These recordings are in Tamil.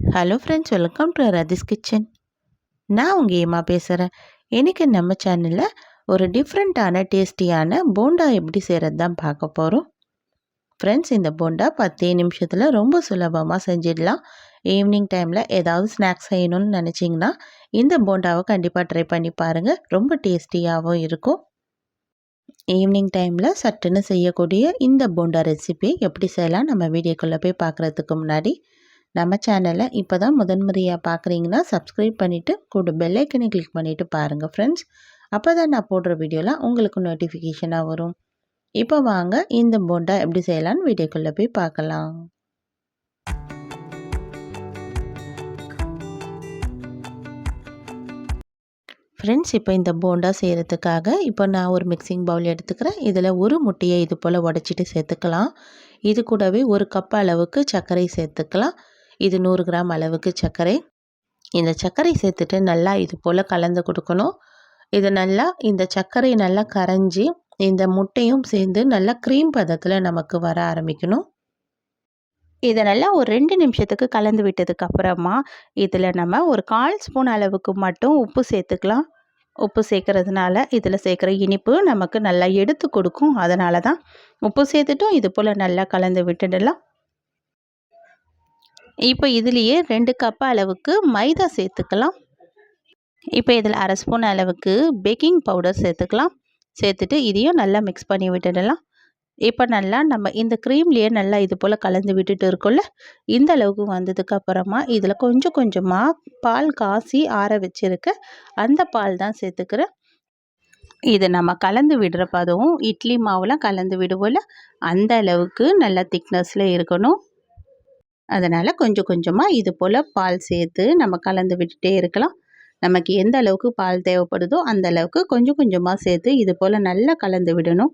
Hello friends welcome to Rathi's kitchen நான் உங்கள் ஏமா பேசுகிறேன் இன்றைக்கி நம்ம சேனலில் ஒரு டிஃப்ரெண்ட்டான டேஸ்டியான போண்டா எப்படி செய்கிறது தான் பார்க்க போகிறோம் ஃப்ரெண்ட்ஸ் இந்த போண்டா பத்தே நிமிஷத்தில் ரொம்ப சுலபமாக செஞ்சிடலாம். ஈவினிங் டைமில் ஏதாவது ஸ்நாக்ஸ் செய்யணும்னு நினச்சிங்கன்னா இந்த போண்டாவை கண்டிப்பாக ட்ரை பண்ணி பாருங்கள் ரொம்ப டேஸ்டியாகவும் இருக்கும். ஈவினிங் டைமில் சட்டுன்னு செய்யக்கூடிய இந்த போண்டா ரெசிபி எப்படி செய்யலாம் நம்ம வீடியோக்குள்ளே போய் பார்க்குறதுக்கு முன்னாடி நம்ம சேனலை இப்போ தான் முதன்முறையாக பார்க்குறீங்கன்னா சப்ஸ்கிரைப் பண்ணிவிட்டு கூட பெல்லைக்கனை கிளிக் பண்ணிவிட்டு பாருங்கள் ஃப்ரெண்ட்ஸ் அப்போ தான் நான் போடுற வீடியோலாம் உங்களுக்கு நோட்டிஃபிகேஷனாக வரும். இப்போ வாங்க இந்த போண்டா எப்படி செய்யலான்னு வீடியோக்குள்ளே போய் பார்க்கலாம். ஃப்ரெண்ட்ஸ் இப்போ இந்த போண்டா செய்கிறதுக்காக இப்போ நான் ஒரு மிக்சிங் பவுல் எடுத்துக்கிறேன். இதில் ஒரு முட்டையை இது போல் உடச்சிட்டு சேர்த்துக்கலாம். இது கூடவே ஒரு கப் அளவுக்கு சர்க்கரை சேர்த்துக்கலாம். இது நூறு கிராம் அளவுக்கு சர்க்கரை. இந்த சர்க்கரை சேர்த்துட்டு நல்லா இது போல் கலந்து கொடுக்கணும். இது நல்லா இந்த சர்க்கரை நல்லா கரைஞ்சி இந்த முட்டையும் சேர்ந்து நல்லா க்ரீம் பதத்தில் நமக்கு வர ஆரம்பிக்கணும். இதை நல்லா ஒரு ரெண்டு நிமிஷத்துக்கு கலந்து விட்டதுக்கு அப்புறமா இதில் நம்ம ஒரு கால் ஸ்பூன் அளவுக்கு மட்டும் உப்பு சேர்த்துக்கலாம். உப்பு சேர்க்கறதுனால இதில் சேர்க்குற இனிப்பு நமக்கு நல்லா எடுத்து கொடுக்கும். அதனால தான் உப்பு சேர்த்துட்டும் இது போல் நல்லா கலந்து விட்டுடலாம். இப்போ இதுலேயே ரெண்டு கப் அளவுக்கு மைதா சேர்த்துக்கலாம். இப்போ இதில் அரை ஸ்பூன் அளவுக்கு பேக்கிங் பவுடர் சேர்த்துக்கலாம். சேர்த்துட்டு இதையும் நல்லா மிக்ஸ் பண்ணி விட்டுடலாம். இப்போ நல்லா நம்ம இந்த க்ரீம்லேயே நல்லா இது போல் கலந்து விட்டுட்டு இருக்கோம்ல இந்த அளவுக்கு வந்ததுக்கு அப்புறமா இதில் கொஞ்சம் கொஞ்சமாக பால் காசி ஆற வச்சுருக்க அந்த பால் தான் சேர்த்துக்கிறேன் இது நம்ம கலந்து விடுற பதவும் இட்லி மாவுலாம் கலந்து விடுவோம்ல அந்த அளவுக்கு நல்லா திக்னஸில் இருக்கணும். அதனால் கொஞ்சம் கொஞ்சமாக இது போல் பால் சேர்த்து நம்ம கலந்து விட்டுட்டே இருக்கலாம். நமக்கு எந்த அளவுக்கு பால் தேவைப்படுதோ அந்த அளவுக்கு கொஞ்சம் கொஞ்சமாக சேர்த்து இது போல் நல்லா கலந்து விடணும்.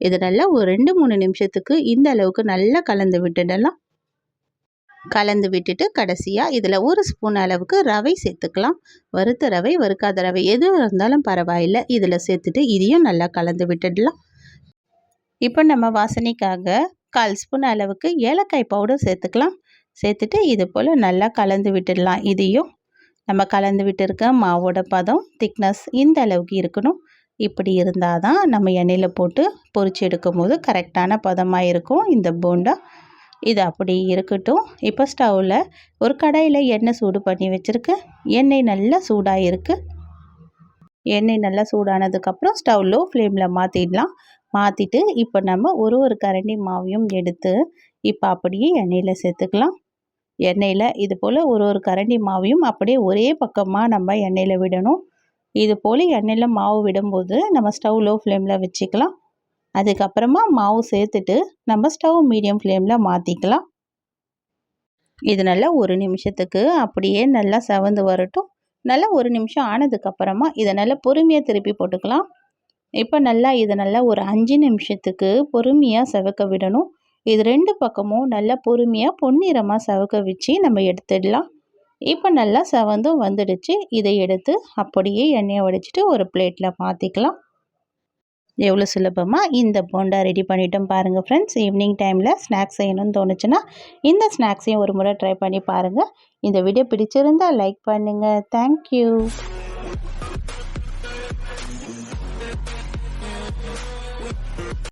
இது நல்லா ஒரு ரெண்டு மூணு நிமிஷத்துக்கு இந்த அளவுக்கு நல்லா கலந்து விட்டுடலாம். கலந்து விட்டுட்டு கடைசியாக இதில் ஒரு ஸ்பூன் அளவுக்கு ரவை சேர்த்துக்கலாம். வறுத்த ரவை வறுக்காத ரவை எது இருந்தாலும் பரவாயில்லை. இதில் சேர்த்துட்டு இதையும் நல்லா கலந்து விட்டுடலாம். இப்போ நம்ம வாசனைக்காக கால் ஸ்பூன் அளவுக்கு ஏலக்காய் பவுடர் சேர்த்துக்கலாம். சேர்த்துட்டு இது போல் நல்லா கலந்து விட்டுடலாம். இதையும் நம்ம கலந்து விட்டுருக்க மாவோட பதம் திக்னஸ் இந்த அளவுக்கு இருக்கணும். இப்படி இருந்தால் தான் நம்ம எண்ணெயில் போட்டு பொறிச்சு எடுக்கும் போது கரெக்டான பதமாக இருக்கும் இந்த போண்டா. இது அப்படி இருக்கட்டும். இப்போ ஸ்டவ்வில் ஒரு கடாயில் எண்ணெய் சூடு பண்ணி வச்சுருக்கேன் எண்ணெய் நல்லா சூடாக இருக்குது எண்ணெய் நல்லா சூடானதுக்கப்புறம் ஸ்டவ் லோ ஃப்ளேமில் மாற்றிடலாம் மாற்றிட்டு இப்போ நம்ம ஒரு ஒரு கரண்டி மாவையும் எடுத்து இப்போ அப்படியே எண்ணெயில் சேர்த்துக்கலாம். எண்ணெயில் இது போல் ஒரு ஒரு கரண்டி மாவையும் அப்படியே ஒரே பக்கமாக நம்ம எண்ணெயில் விடணும். இது போல் எண்ணெயில் மாவு விடும்போது நம்ம ஸ்டவ் லோ ஃப்ளேமில் வச்சுக்கலாம். அதுக்கப்புறமா மாவு சேர்த்துட்டு நம்ம ஸ்டவ் மீடியம் ஃப்ளேமில் மாற்றிக்கலாம் இது நல்லா ஒரு நிமிஷத்துக்கு அப்படியே நல்லா செவந்து வரட்டும். நல்லா ஒரு நிமிஷம் ஆனதுக்கப்புறமா இதை நல்லா பொறுமையாக திருப்பி போட்டுக்கலாம். இப்போ நல்லா இதை நல்லா ஒரு அஞ்சு நிமிஷத்துக்கு பொறுமையாக செவக்க விடணும். இது ரெண்டு பக்கமும் நல்லா பொறுமையாக பொன்னிறமாக சவக்க வச்சு நம்ம எடுத்துடலாம். இப்போ நல்லா செவந்தும் வந்துடுச்சு. இதை எடுத்து அப்படியே எண்ணெயை உடைச்சிட்டு ஒரு பிளேட்டில் மாற்றிக்கலாம் எவ்வளோ சுலபமாக இந்த போண்டா ரெடி பண்ணிட்டோம் பாருங்கள் ஃப்ரெண்ட்ஸ் ஈவினிங் டைமில் ஸ்நாக்ஸ் செய்யணும்னு தோணுச்சுன்னா இந்த ஸ்நாக்ஸையும் ஒரு முறை ட்ரை பண்ணி பாருங்கள் இந்த வீடியோ பிடிச்சிருந்தால் லைக் பண்ணுங்கள் தேங்க்யூ